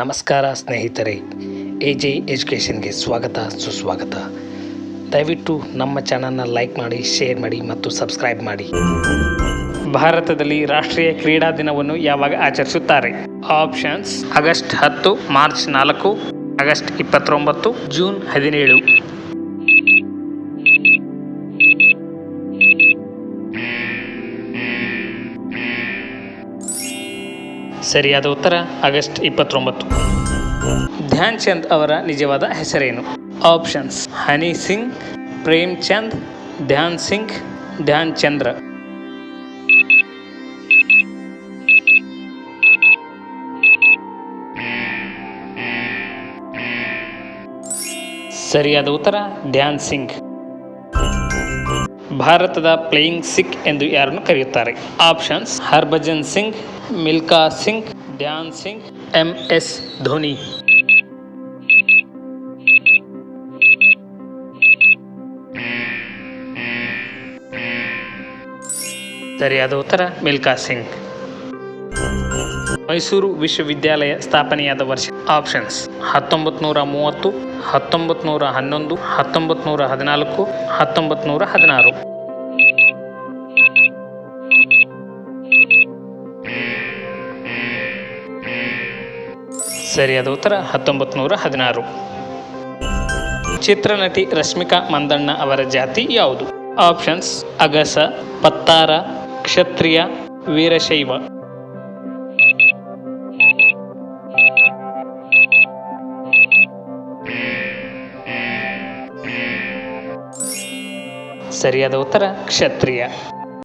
ನಮಸ್ಕಾರ ಸ್ನೇಹಿತರೆ A J ಎಜುಕೇಷನ್ಗೆ ಸ್ವಾಗತ, ಸುಸ್ವಾಗತ. ದಯವಿಟ್ಟು ನಮ್ಮ ಚಾನಲ್ನ ಲೈಕ್ ಮಾಡಿ, ಶೇರ್ ಮಾಡಿ ಮತ್ತು ಸಬ್ಸ್ಕ್ರೈಬ್ ಮಾಡಿ. ಭಾರತದಲ್ಲಿ ರಾಷ್ಟ್ರೀಯ ಕ್ರೀಡಾ ದಿನವನ್ನು ಯಾವಾಗ ಆಚರಿಸುತ್ತಾರೆ? ಆಪ್ಷನ್ಸ್, ಆಗಸ್ಟ್ ಹತ್ತು, ಮಾರ್ಚ್ ನಾಲ್ಕು, ಆಗಸ್ಟ್ ಇಪ್ಪತ್ತೊಂಬತ್ತು, ಜೂನ್ ಹದಿನೇಳು. ಸರಿಯಾದ ಉತ್ತರ, ಆಗಸ್ಟ್ ಇಪ್ಪತ್ತೊಂಬತ್ತು. ಧ್ಯಾನ್ ಚಂದ್ ಅವರ ನಿಜವಾದ ಹೆಸರೇನು? ಆಪ್ಷನ್ಸ್, ಹನಿ ಸಿಂಗ್, ಪ್ರೇಮ್ ಚಂದ್, ಧ್ಯಾನ್ ಸಿಂಗ್, ಧ್ಯಾನ್ ಚಂದ್ರ. ಸರಿಯಾದ ಉತ್ತರ, ಧ್ಯಾನ್ ಸಿಂಗ್. ಭಾರತದ ಪ್ಲೇಯಿಂಗ್ ಸಿಖ್ ಎಂದು ಯಾರನ್ನು ಕರೆಯುತ್ತಾರೆ? Options, Harbhajan Singh, Milkha Singh Dhyan Singh, M S Dhoni. ಸರಿಯಾದ ಉತ್ತರ, ಮಿಲ್ಕಾ ಸಿಂಗ್. ಮೈಸೂರು ವಿಶ್ವವಿದ್ಯಾಲಯ ಸ್ಥಾಪನೆಯಾದ ವರ್ಷ. ಆಪ್ಷನ್ಸ್ ಹತ್ತೊಂಬತ್ತು ನೂರ ಮೂವತ್ತು ಹತ್ತೊಂಬತ್ತು ನೂರ ಹನ್ನೊಂದು ಹತ್ತೊಂಬತ್ತು ನೂರ ಹದಿನಾಲ್ಕು ಹತ್ತೊಂಬತ್ತು ನೂರ ಹದಿನಾರು ಸರಿಯಾದ ಉತ್ತರ ಹತ್ತೊಂಬತ್ತು ನೂರ ಹದಿನಾರು ಚಿತ್ರನಟಿ ರಶ್ಮಿಕಾ ಮಂದಣ್ಣ ಅವರ ಜಾತಿ ಯಾವುದು? ಆಪ್ಷನ್ಸ್ ಅಗಸ, ಪತ್ತಾರ, ಕ್ಷತ್ರಿಯ, ವೀರಶೈವ. ಸರಿಯಾದ ಉತ್ತರ ಕ್ಷತ್ರಿಯ.